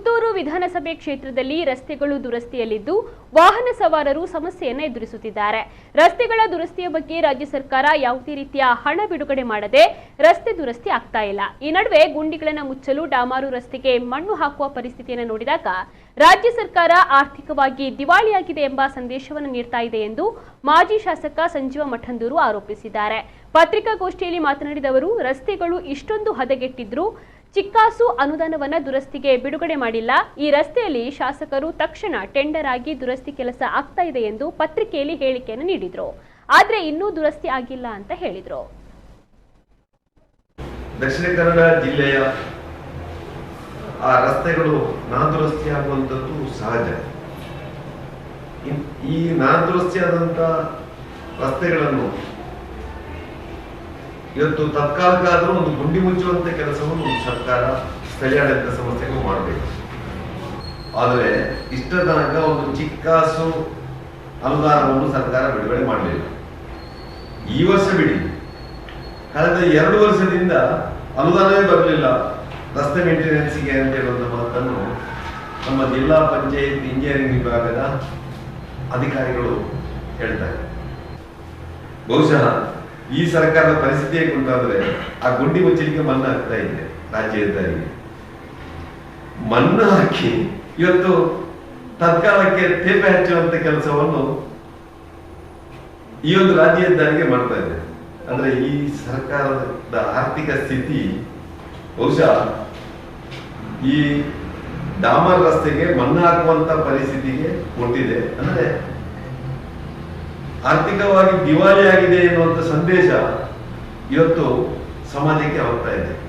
ಪುತ್ತೂರು ವಿಧಾನಸಭೆ ಕ್ಷೇತ್ರದಲ್ಲಿ ರಸ್ತೆಗಳು ದುರಸ್ತಿಯಲ್ಲಿದ್ದು ವಾಹನ ಸವಾರರು ಸಮಸ್ಯೆಯನ್ನು ಎದುರಿಸುತ್ತಿದ್ದಾರೆ. ರಸ್ತೆಗಳ ದುರಸ್ತಿಯ ಬಗ್ಗೆ ರಾಜ್ಯ ಸರ್ಕಾರ ಯಾವುದೇ ರೀತಿಯ ಹಣ ಬಿಡುಗಡೆ ಮಾಡದೆ ರಸ್ತೆ ದುರಸ್ತಿ ಆಗ್ತಾ ಇಲ್ಲ. ಈ ನಡುವೆ ಗುಂಡಿಗಳನ್ನು ಮುಚ್ಚಲು ಡಾಮಾರು ರಸ್ತೆಗೆ ಮಣ್ಣು ಹಾಕುವ ಪರಿಸ್ಥಿತಿಯನ್ನು ನೋಡಿದಾಗ ರಾಜ್ಯ ಸರ್ಕಾರ ಆರ್ಥಿಕವಾಗಿ ದಿವಾಳಿಯಾಗಿದೆ ಎಂಬ ಸಂದೇಶವನ್ನು ನೀಡ್ತಾ ಇದೆ ಎಂದು ಮಾಜಿ ಶಾಸಕ ಸಂಜೀವ ಮಠಂದೂರು ಆರೋಪಿಸಿದ್ದಾರೆ. ಪತ್ರಿಕಾಗೋಷ್ಠಿಯಲ್ಲಿ ಮಾತನಾಡಿದ ಅವರು, ರಸ್ತೆಗಳು ಇಷ್ಟೊಂದು ಹದಗೆಟ್ಟಿದ್ರು ಚಿಕ್ಕಾಸು ಅನುದಾನವನ್ನ ದುರಸ್ತಿಗೆ ಬಿಡುಗಡೆ ಮಾಡಿಲ್ಲ. ಈ ರಸ್ತೆಯಲ್ಲಿ ಶಾಸಕರು ತಕ್ಷಣ ಟೆಂಡರ್ ಆಗಿ ದುರಸ್ತಿ ಕೆಲಸ ಆಗ್ತಾ ಇದೆ ಎಂದು ಪತ್ರಿಕೆಯಲ್ಲಿ ಹೇಳಿಕೆಯನ್ನು ನೀಡಿದ್ರು. ಆದ್ರೆ ಇನ್ನೂ ದುರಸ್ತಿ ಆಗಿಲ್ಲ ಅಂತ ಹೇಳಿದ್ರು. ದಕ್ಷಿಣ ಕನ್ನಡ ಜಿಲ್ಲೆಯ ಆ ರಸ್ತೆಗಳು ನಾದುರಸ್ತಿ ಆಗುವಂತದ್ದು ಸಹಜ. ಈ ನಾದುರಸ್ತಿಯಾದಂತ ರಸ್ತೆಗಳನ್ನು ಇವತ್ತು ತತ್ಕಾಲಕ್ಕಾದರೂ ಒಂದು ಗುಂಡಿ ಮುಚ್ಚುವಂತ ಕೆಲಸವನ್ನು ಸರ್ಕಾರ ಸ್ಥಳೀಯಾಡಳಿತ ಸಂಸ್ಥೆಗಳು ಮಾಡಬೇಕು. ಆದರೆ ಇಷ್ಟ ತನಕ ಒಂದು ಚಿಕ್ಕಾಸು ಅನುದಾನವನ್ನು ಸರ್ಕಾರ ಬಿಡುಗಡೆ ಮಾಡಲಿಲ್ಲ. ಈ ವರ್ಷ ಬಿಡಿ. ಕಳೆದ ಎರಡು ವರ್ಷದಿಂದ ಅನುದಾನವೇ ಬರಲಿಲ್ಲ. ರಸ್ತೆ ಮೇಂಟೆನೆನ್ಸ್ಗೆ ಅಂತ ಹೇಳುವಂಥ ಮಾತನ್ನು ನಮ್ಮ ಜಿಲ್ಲಾ ಪಂಚಾಯತ್ ಇಂಜಿನಿಯರಿಂಗ್ ವಿಭಾಗದ ಅಧಿಕಾರಿಗಳು ಹೇಳ್ತಾರೆ. ಬಹುಶಃ ಈ ಸರ್ಕಾರದ ಪರಿಸ್ಥಿತಿ ಹೇಗೆ ಉಂಟಾದ್ರೆ ಆ ಗುಂಡಿ ಮುಚ್ಚಲಿಕ್ಕೆ ಮಣ್ಣು ಹಾಕ್ತಾ ಇದೆ ರಾಜ್ಯ ಹೆದ್ದಾರಿಗೆ ಮಣ್ಣು ಹಾಕಿ ಇವತ್ತು ತತ್ಕಾಲಕ್ಕೆ ತೇಪೆ ಹಚ್ಚುವಂತ ಕೆಲಸವನ್ನು ಈ ಒಂದು ರಾಜ್ಯ ಹೆದ್ದಾರಿಗೆ ಮಾಡ್ತಾ ಇದೆ ಅಂದ್ರೆ ಈ ಸರ್ಕಾರದ ಆರ್ಥಿಕ ಸ್ಥಿತಿ, ಬಹುಶಃ ಈ ಡಾಮರ್ ರಸ್ತೆಗೆ ಮಣ್ಣು ಹಾಕುವಂತ ಪರಿಸ್ಥಿತಿಗೆ ಕೊಟ್ಟಿದೆ ಅಂದ್ರೆ ಆರ್ಥಿಕವಾಗಿ ದಿವಾಳಿಯಾಗಿದೆ ಎನ್ನುವಂತ ಸಂದೇಶ ಇವತ್ತು ಸಮಾಜಕ್ಕೆ ಹೋಗ್ತಾ ಇದೆ.